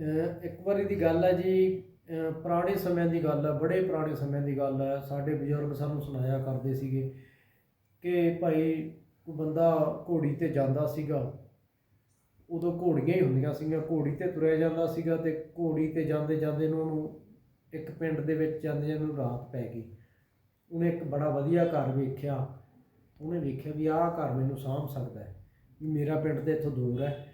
ਇੱਕ ਵਾਰੀ ਦੀ ਗੱਲ ਹੈ ਜੀ ਪੁਰਾਣੇ ਸਮਿਆਂ ਦੀ ਗੱਲ ਹੈ, ਬੜੇ ਪੁਰਾਣੇ ਸਮਿਆਂ ਦੀ ਗੱਲ ਹੈ। ਸਾਡੇ ਬਜ਼ੁਰਗ ਸਾਨੂੰ ਸੁਣਾਇਆ ਕਰਦੇ ਸੀਗੇ ਕਿ ਭਾਈ ਕੋਈ ਬੰਦਾ ਘੋੜੀ ਤੇ ਜਾਂਦਾ ਸੀਗਾ, ਉਦੋਂ ਘੋੜੀਆਂ ਹੀ ਹੁੰਦੀਆਂ ਸੀਗੀਆਂ। ਘੋੜੀ ਤੇ ਤੁਰਿਆ ਜਾਂਦਾ ਸੀਗਾ ਤੇ ਘੋੜੀ ਤੇ ਜਾਂਦੇ ਜਾਂਦੇ ਨੂੰ ਉਹਨੂੰ ਇੱਕ ਪਿੰਡ ਦੇ ਵਿੱਚ ਜਾਂਦੇ ਜਾਂਦੇ ਨੂੰ ਰਾਤ ਪੈ ਗਈ। ਉਹਨੇ ਇੱਕ ਬੜਾ ਵਧੀਆ ਘਰ ਵੇਖਿਆ। ਉਹਨੇ ਵੇਖਿਆ ਵੀ ਆਹ ਘਰ ਮੈਨੂੰ ਸਾਂਭ ਸਕਦਾ ਹੈ। ਵੀ ਮੇਰਾ ਪਿੰਡ ਤੇ ਇੱਥੋਂ ਦੂਰ ਹੈ।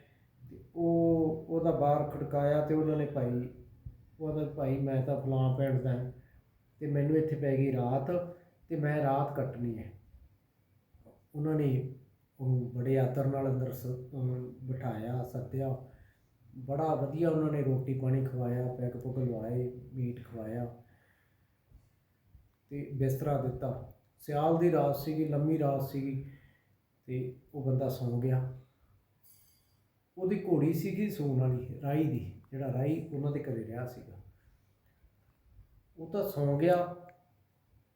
ਉਹ ਉਹਦਾ ਬਾਹਰ ਖੜਕਾਇਆ ਤੇ ਉਹਨਾਂ ਨੇ ਭਾਈ, ਉਹਦਾ ਭਾਈ ਮੈਂ ਤਾਂ ਫਲਾਂ ਪਿੰਡ ਦਾ ਤੇ ਮੈਨੂੰ ਇੱਥੇ ਪੈ ਗਈ ਰਾਤ ਤੇ ਮੈਂ ਰਾਤ ਕੱਟਣੀ ਹੈ। ਉਹਨਾਂ ਨੇ ਉਹਨੂੰ ਬੜੇ ਆਦਰ ਨਾਲ ਅੰਦਰ ਸ- ਬਿਠਾਇਆ, ਸੱਦਿਆ। ਬੜਾ ਵਧੀਆ ਉਹਨਾਂ ਨੇ ਰੋਟੀ ਪਾਣੀ ਖਵਾਇਆ ਪੈਕ ਪੁਗ ਲਵਾਏ, ਮੀਟ ਖਵਾਇਆ ਤੇ ਬਿਸਤਰਾ ਦਿੱਤਾ। ਸਿਆਲ ਦੀ ਰਾਤ ਸੀਗੀ, ਲੰਮੀ ਰਾਤ ਸੀਗੀ ਤੇ ਉਹ ਬੰਦਾ ਸੌਂ ਗਿਆ। ਉਹਦੀ ਘੋੜੀ ਸੀਗੀ ਸੂਣ ਵਾਲੀ, ਰਾਈ ਦੀ, ਜਿਹੜਾ ਰਾਈ ਉਹਨਾਂ ਦੇ ਘਰੇ ਰਿਹਾ ਸੀਗਾ। ਉਹ ਤਾਂ ਸੌਂ ਗਿਆ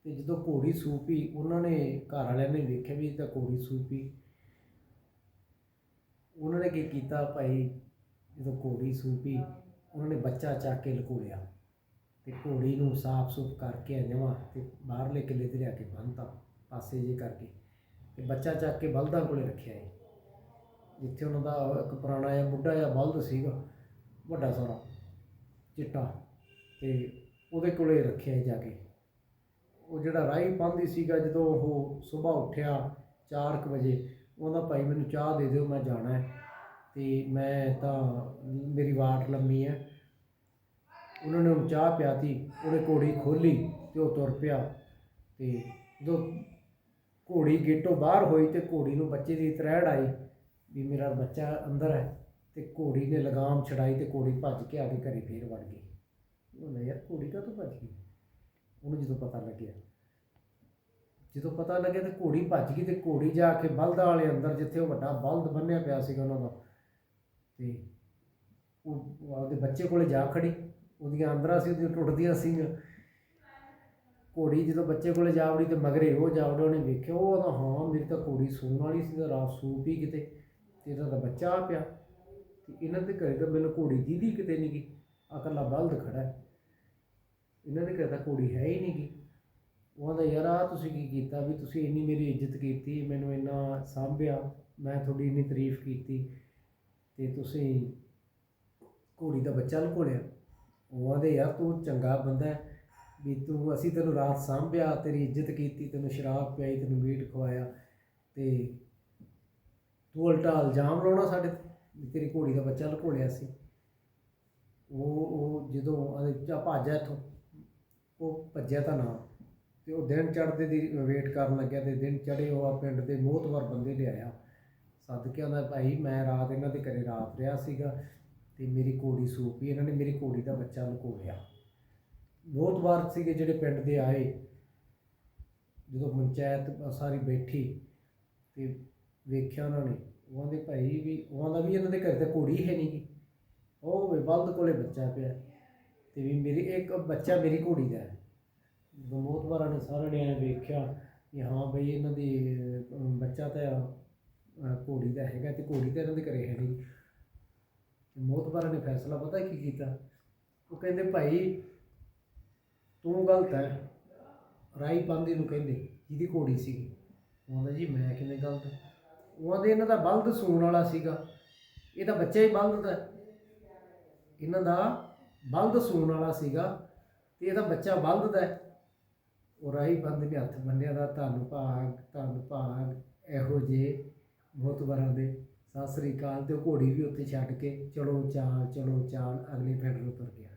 ਤੇ ਜਦੋਂ ਘੋੜੀ ਸੂਪੀ ਉਹਨਾਂ ਨੇ ਘਰ ਵਾਲਿਆਂ ਨੇ ਵੇਖਿਆ ਵੀ ਤਾਂ ਘੋੜੀ ਸੂਪੀ ਉਹਨਾਂ ਨੇ ਕੀ ਕੀਤਾ ਭਾਈ, ਜਦੋਂ ਘੋੜੀ ਸੂਪੀ ਉਹਨਾਂ ਨੇ ਬੱਚਾ ਚੱਕ ਕੇ ਲਕੋਲਿਆ ਤੇ ਘੋੜੀ ਨੂੰ ਸਾਫ਼ ਸੁਫ ਕਰਕੇ ਜਮਾ ਤੇ ਬਾਹਰਲੇ ਕਿਲੇ ਤੇ ਲਿਆ ਕੇ ਬੰਨਤਾ, ਪਾਸੇ ਜੇ ਕਰਕੇ। ਤੇ ਬੱਚਾ ਚੱਕ ਕੇ ਬਲਦਾਂ ਕੋਲੇ ਰੱਖਿਆ ਏ ਜਿੱਥੇ ਉਹਨਾਂ ਦਾ ਇੱਕ ਪੁਰਾਣਾ ਜਿਹਾ ਬੁੱਢਾ ਜਿਹਾ ਬਲਦ ਸੀਗਾ, ਵੱਡਾ ਸਾਰਾ ਚਿੱਟਾ, ਤੇ ਉਹਦੇ ਕੋਲੇ ਰੱਖਿਆ ਜਾ ਕੇ। ਉਹ ਜਿਹੜਾ ਰਾਈ ਪਾਉਂਦੀ ਸੀਗਾ, ਜਦੋਂ ਉਹ ਸਵੇਰ ਉੱਠਿਆ 4:00 ਵਜੇ, ਉਹਦਾ ਭਾਈ ਮੈਨੂੰ ਚਾਹ ਦੇ ਦਿਓ, ਮੈਂ ਜਾਣਾ ਹੈ। ਤੇ ਮੈਂ ਤਾਂ, ਮੇਰੀ ਵਾਟ ਲੰਮੀ ਹੈ। ਉਹਨਾਂ ਨੇ ਉਹਨੂੰ ਚਾਹ ਪਿਆਤੀ, ਉਹਨੇ ਘੋੜੀ ਖੋਲੀ ਤੇ ਉਹ ਤੁਰ ਪਿਆ। ਤੇ ਜਦੋਂ ਘੋੜੀ ਗੇਟੋਂ ਬਾਹਰ ਹੋਈ ਤੇ ਘੋੜੀ ਨੂੰ ਬੱਚੇ ਦੀ ਤਰੈੜ ਆਈ ਵੀ ਮੇਰਾ ਬੱਚਾ ਅੰਦਰ ਹੈ ਤੇ ਘੋੜੀ ਨੇ ਲਗਾਮ ਛਡਾਈ ਤੇ ਘੋੜੀ ਭੱਜ ਕੇ ਆ ਕੇ ਘਰੇ ਫੇਰ ਵੜ ਗਈ। ਉਹਨੇ ਯਾਰ ਘੋੜੀ ਕਾ ਭੱਜ ਗਈ? ਉਹਨੂੰ ਜਦੋਂ ਪਤਾ ਲੱਗਿਆ, ਜਦੋਂ ਪਤਾ ਲੱਗਿਆ ਤੇ ਘੋੜੀ ਭੱਜ ਗਈ ਤੇ ਘੋੜੀ ਜਾ ਕੇ ਬਲਦਾਂ ਵਾਲੇ ਅੰਦਰ ਜਿੱਥੇ ਉਹ ਵੱਡਾ ਬਲਦ ਬੰਨਿਆ ਪਿਆ ਸੀਗਾ ਉਹਨਾਂ ਦਾ, ਤੇ ਉਹ ਆਪਦੇ ਬੱਚੇ ਕੋਲੇ ਜਾ ਖੜੀ, ਉਹਦੀਆਂ ਅੰਦਰਾਂ ਸੀ, ਉਹਦੀਆਂ ਟੁੱਟਦੀਆਂ ਸੀਗੀਆਂ। ਘੋੜੀ ਜਦੋਂ ਬੱਚੇ ਕੋਲੇ ਜਾ ਵੜੀ ਤੇ ਮਗਰੇ ਉਹ ਜਾ ਵੜਾ, ਉਹਨੇ ਵੇਖਿਆ, ਉਹ ਤਾਂ ਹਾਂ, ਮੇਰੀ ਤਾਂ ਘੋੜੀ ਸੂਣ ਵਾਲੀ ਸੀ ਤਾਂ ਰਾਤ ਸੂ ਪਈ ਕਿਤੇ। ਤੇ ਇਹਨਾਂ ਦਾ ਬੱਚਾ ਆ ਪਿਆ। ਤੇ ਇਹਨਾਂ ਦੇ ਘਰੇ ਤਾਂ ਮੈਨੂੰ ਘੋੜੀ ਦੀਦੀ ਕਿਤੇ ਨਹੀਂ ਗਈ ਆਹ ਇਕੱਲਾ ਬਲਦ ਖੜਾ ਹੈ। ਇਹਨਾਂ ਦੇ ਘਰੇ ਤਾਂ ਘੋੜੀ ਹੈ ਹੀ ਨਹੀਂ ਗੀ। ਉਹ ਕਹਿੰਦਾ ਯਾਰ ਆ ਤੁਸੀਂ ਕੀ ਕੀਤਾ ਵੀ ਤੁਸੀਂ ਇੰਨੀ ਮੇਰੀ ਇੱਜ਼ਤ ਕੀਤੀ, ਮੈਨੂੰ ਇੰਨਾ ਸਾਂਭਿਆ, ਮੈਂ ਤੁਹਾਡੀ ਇੰਨੀ ਤਾਰੀਫ ਕੀਤੀ ਤੇ ਤੁਸੀਂ ਘੋੜੀ ਦਾ ਬੱਚਾ ਲੁਕੋਲਿਆ ਉਹ ਕਹਿੰਦੇ ਯਾਰ, ਤੂੰ ਚੰਗਾ ਬੰਦਾ ਹੈ ਵੀ ਤੂੰ, ਅਸੀਂ ਤੈਨੂੰ ਰਾਤ ਸਾਂਭਿਆ, ਤੇਰੀ ਇੱਜ਼ਤ ਕੀਤੀ, ਤੈਨੂੰ ਸ਼ਰਾਬ ਪਿਆਈ, ਤੈਨੂੰ ਮੀਟ ਖਵਾਇਆ ਤੇ ਤੂੰ ਉਲਟਾ ਇਲਜ਼ਾਮ ਲਾਉਣਾ ਸਾਡੇ ਤੇ ਤੇਰੀ ਘੋੜੀ ਦਾ ਬੱਚਾ ਲੁਕੋਲਿਆ ਸੀ। ਉਹ ਉਹ ਜਦੋਂ ਆਂਦੇ ਚਾ ਭੱਜਿਆ ਇੱਥੋਂ, ਉਹ ਭੱਜਿਆ ਤਾਂ ਨਾ। ਤੇ ਉਹ ਦਿਨ ਚੜ੍ਹਦੇ ਦੀ ਵੇਟ ਕਰਨ ਲੱਗਿਆ ਤੇ ਦਿਨ ਚੜੇ ਉਹ ਆ ਪਿੰਡ ਦੇ ਮੋਹਤਵਰ ਬੰਦੇ ਲਿਆਇਆ। ਸੱਦ ਕੇ ਆਂਦਾ ਭਾਈ, ਮੈਂ ਰਾਤ ਇਹਨਾਂ ਦੇ ਘਰੇ ਰਾਤ ਰਿਹਾ ਸੀਗਾ ਤੇ ਮੇਰੀ ਘੋੜੀ ਸੂਪੀ ਇਹਨਾਂ ਨੇ ਮੇਰੀ ਘੋੜੀ ਦਾ ਬੱਚਾ ਲੁਕੋ ਲਿਆ ਬਹੁਤ ਵਾਰ ਸੀਗੇ ਜਿਹੜੇ ਪਿੰਡ ਦੇ ਆਏ। ਜਦੋਂ ਪੰਚਾਇਤ ਸਾਰੀ ਬੈਠੀ ਤੇ ਵੇਖਿਆ ਉਹਨਾਂ ਨੇ, ਉਹਨਾਂ ਦੇ ਭਾਈ ਵੀ, ਉਹਨਾਂ ਦਾ ਵੀ ਇਹਨਾਂ ਦੇ ਘਰ ਤਾਂ ਘੋੜੀ ਹੈ ਨਹੀਂ ਗੀ ਉਹ ਵੀ ਬਲਦ ਕੋਲੇ ਬੱਚਾ ਪਿਆ ਤੇ ਵੀ ਮੇਰੀ ਇੱਕ ਬੱਚਾ ਮੇਰੀ ਘੋੜੀ ਦਾ ਹੈ। ਜਦੋਂ ਮੋਹਤਵਾਰਾਂ ਨੇ ਸਾਰਿਆਂ ਨੇ ਵੇਖਿਆ ਕਿ ਹਾਂ ਬਈ ਇਹਨਾਂ ਦੀ ਬੱਚਾ ਤਾਂ ਘੋੜੀ ਦਾ ਹੈਗਾ ਤੇ ਘੋੜੀ ਤਾਂ ਇਹਨਾਂ ਦੇ ਘਰੇ ਹੈ ਨਹੀਂ। ਤੇ ਮੋਹਤਵਾਰਾਂ ਨੇ ਫੈਸਲਾ ਪਤਾ ਕੀ ਕੀਤਾ? ਉਹ ਕਹਿੰਦੇ, ਭਾਈ, ਤੂੰ ਗਲਤ ਹੈ। ਰਾਈ ਪਾਂਦੀ ਨੂੰ ਕਹਿੰਦੇ, ਜਿਹਦੀ ਘੋੜੀ ਸੀਗੀ। ਉਹਦਾ ਜੀ, ਮੈਂ ਕਿਵੇਂ ਗਲਤ ਉਹਦੇ ਇਹਨਾਂ ਦਾ ਬਲਦ ਸੂਣ ਵਾਲਾ ਸੀਗਾ। ਇਹ ਤਾਂ ਬੱਚਾ ਹੀ ਬਲਦ ਦਾ ਇਹਨਾਂ ਦਾ ਬਲਦ ਸੂਣ ਵਾਲਾ ਸੀਗਾ ਤੇ ਇਹਦਾ ਬੱਚਾ ਬਲਦ ਦਾ ਉਹ ਰਾਈ ਬੰਦ ਨੇ ਹੱਥ ਬੰਨਿਆ ਦਾ, ਧੰਨ ਭਾਗ ਧੰਨ ਭਾਗ, ਇਹੋ ਜੇ ਬਹੁਤ ਵਾਰਾਂ ਦੇ। ਸਤਿ ਸ੍ਰੀ ਅਕਾਲ ਤੇ ਉਹ ਘੋੜੀ ਵੀ ਉੱਥੇ ਛੱਡ ਕੇ, ਚਲੋ ਚਾਲ ਚਲੋ ਚਾਲ, ਅਗਲੇ ਪਿੰਡ ਨੂੰ ਤੁਰ ਗਿਆ।